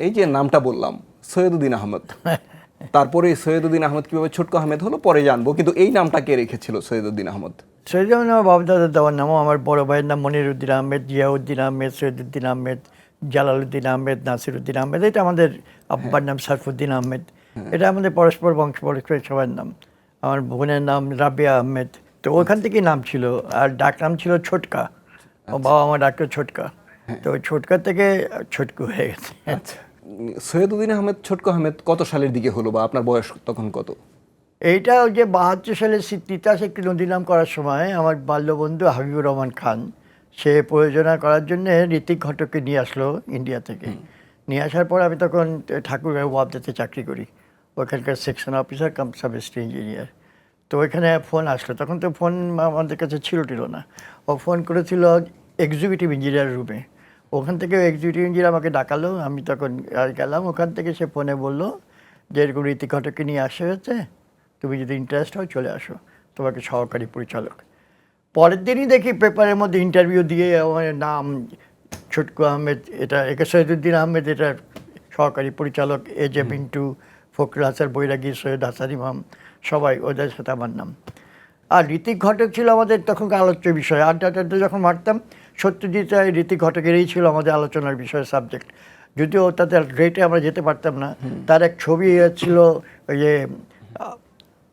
এই যে নামটা বললাম সৈয়দুদ্দিন আহমদ। তারপরে সৈয়দুদ্দিন আহমদ কীভাবে ছোটকু আহমেদ হলো পরে জানব। কিন্তু এই নামটা কে রেখেছিল সৈয়দুদ্দিন আহমদ? জন্য আমার বাবদাদার দেওয়ার নামও আমার বড় ভাইয়ের নাম মনিরুদ্দিন আহমেদ জিয়াউদ্দিন আহমেদ সৈয়দুদ্দিন আহমেদ জালালউদ্দিন আহমেদ নাসিরুদ্দিন আহমেদ এটা আমাদের আব্বার নাম সারফুদ্দিন আহমেদ। এটা আমাদের পরস্পর বংশ পরস্পর সবার নাম। আমার বোনের নাম রাবিয়া আহমেদ। তো ওখান থেকেই নাম ছিল আর ডাক নাম ছিল ছোটকা। ও বাবা আমার ডাকতো ছোটকা। তো ওই ছোটকা থেকে ছোটকু হয়ে গেছে। আচ্ছা। সৈয়দুদ্দিন আহমেদ ছোটকু আহমেদ কত সালের দিকে হলো বা আপনার বয়স তখন কত? এইটা ওই যে বাহাত্তর সালে তিতাস একটি নদী নাম করার সময় আমার বাল্যবন্ধু হাবিবুর রহমান খান সে প্রয়োজনা করার জন্য ঋতিক ঘটককে নিয়ে আসলো ইন্ডিয়া থেকে। নিয়ে আসার পর আমি তখন ঠাকুরগাঁও ওয়াবদাতে চাকরি করি। ওখানকার section officer cum sub engineer. তো ওইখানে ফোন আসলো। তখন তো ফোন আমাদের কাছে ছিল টিল না। ও ফোন করেছিল এক্সিকিউটিভ ইঞ্জিনিয়ার রুমে। ওখান থেকে এক্সিকিউটিভ ইঞ্জিনিয়ার আমাকে ডাকালো আমি তখন আর গেলাম ওখান থেকে সে ফোনে বলল যে এরকম ঋতিক ঘটককে নিয়ে আসা হয়েছে তুমি যদি ইন্টারেস্ট হয় চলে আসো তোমাকে সহকারী পরিচালক। পরের দিনই দেখি পেপারের মধ্যে ইন্টারভিউ দিয়ে আমার নাম ছটকু আহমেদ এটা একে সৈয়দুদ্দিন আহমেদ এটা সহকারী পরিচালক এ জে মিন্টু ফখরুল হাসান বৈরাগী সৈয়দ হাসান ইমাম সবাই ওদের সাথে আমার নাম। আর ঋতিক ঘটক ছিল আমাদের তখন আলোচ্য বিষয় আড্ডা টাড্ডা যখন মারতাম সত্যজিৎ রায় ঋতিক ঘটকেরই ছিল আমাদের আলোচনার বিষয় সাবজেক্ট যদিও তাতে গ্রেটে আমরা যেতে পারতাম না। তার এক ছবি ছিল ওই যে আহ,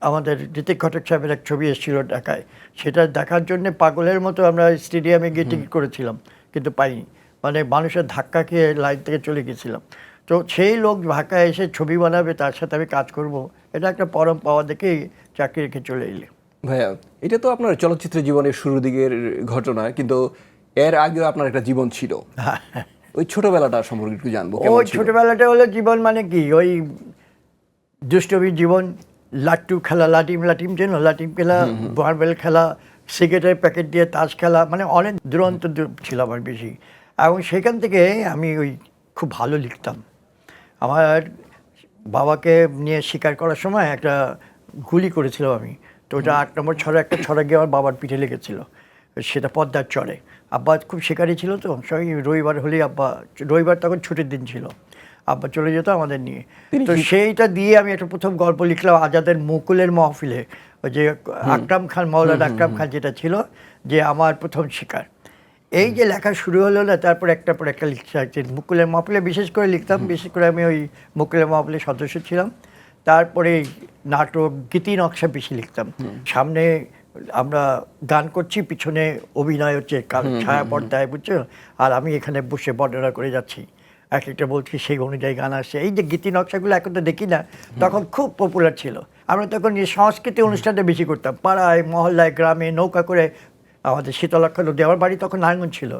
আমাদের ঋতিক ঘটক সাহেবের এক ছবি এসেছিল ঢাকায়। সেটা দেখার জন্য পাগলের মতো আমরা স্টেডিয়ামে গিয়ে টিকিট করেছিলাম কিন্তু পাইনি। মানে মানুষের ধাক্কা খেয়ে লাইন থেকে চলে গেছিলাম। তো সেই লোক ঢাকায় এসে ছবি বানাবে তার সাথে আমি কাজ করব এটা একটা পরম পাওয়া দেখেই চাকরি রেখে চলে এলে। ভাইয়া এটা তো আপনার চলচ্চিত্র জীবনের শুরু দিকের ঘটনা কিন্তু এর আগেও আপনার একটা জীবন ছিল। ওই ছোটবেলাটা সম্পর্কে একটু জানব ওই? ছোটবেলাটা হলো জীবন মানে কি? ওই দুষ্টমী জীবন লাট্টু খেলা লাটিম লাটিম চেন লাটিম খেলা মার্বেল খেলা সিগারেটের প্যাকেট দিয়ে তাস খেলা মানে অনেক দুরন্ত দূর ছিল আমার বেশি। এবং সেখান থেকে আমি ওই খুব ভালো লিখতাম। আমার বাবাকে নিয়ে শিকার করার সময় একটা গুলি করেছিলাম আমি। তো ওটা আট নম্বর ছড়া একটা ছড়া গিয়ে আমার বাবার পিঠে লেগেছিল। সেটা পদ্মার চড়ে আব্বা খুব শিকারি ছিল তো সবাই রবিবার হলেই আব্বা রবিবার তখন ছুটির দিন ছিল। আব্বা চলে যেত আমাদের নিয়ে। তো সেইটা দিয়ে আমি একটা প্রথম গল্প লিখলাম আজাদের মুকুলের মহফিলে। ওই যে আকরাম খান মাওলানা আকরাম খান যেটা ছিল যে আমার প্রথম শিকার। এই যে লেখা শুরু হলো না তারপর একটা পর একটা লিখতে থাকছি মুকুলের মহফিলে বিশেষ করে লিখতাম বিশেষ করে আমি ওই মুকুলের মহফিলের সদস্য ছিলাম। তারপরে নাটক গীতি নকশা বেশি লিখতাম। সামনে আমরা গান করছি পিছনে অভিনয় হচ্ছে ছায়া পর্দায় বুঝছ? আর আমি এখানে বসে বর্ণনা করে যাচ্ছি। এক একটা বলছি সেই অনুযায়ী গান আসছে। এই যে গীতি নকশাগুলো এখন তো দেখি না তখন খুব পপুলার ছিল। আমরা তখন এই সংস্কৃতি অনুষ্ঠানটা বেশি করতাম। পাড়ায় মহল্লায় গ্রামে নৌকা করে আমাদের শীতলক্ষ নদী আমার বাড়ি তখন নারায়ণগঞ্জ ছিল।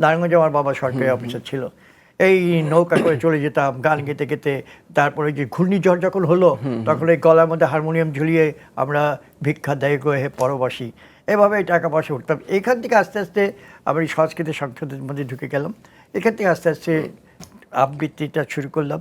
নারায়ণগঞ্জে আমার বাবা সরকারি অফিসার ছিল। এই নৌকা করে চলে যেতাম গান গেতে গেতে। তারপরে যে ঘূর্ণিঝড় যখন হলো তখন এই গলার মধ্যে হারমোনিয়াম ঝুলিয়ে আমরা ভিক্ষা দেয় করে পরবাসী এভাবে টাকা পয়সা উঠতাম। এখান থেকে আস্তে আস্তে আমি এই সংস্কৃতি সংসদের মধ্যে ঢুকে গেলাম। এখান থেকে আস্তে আস্তে আবৃত্তিটা শুরু করলাম।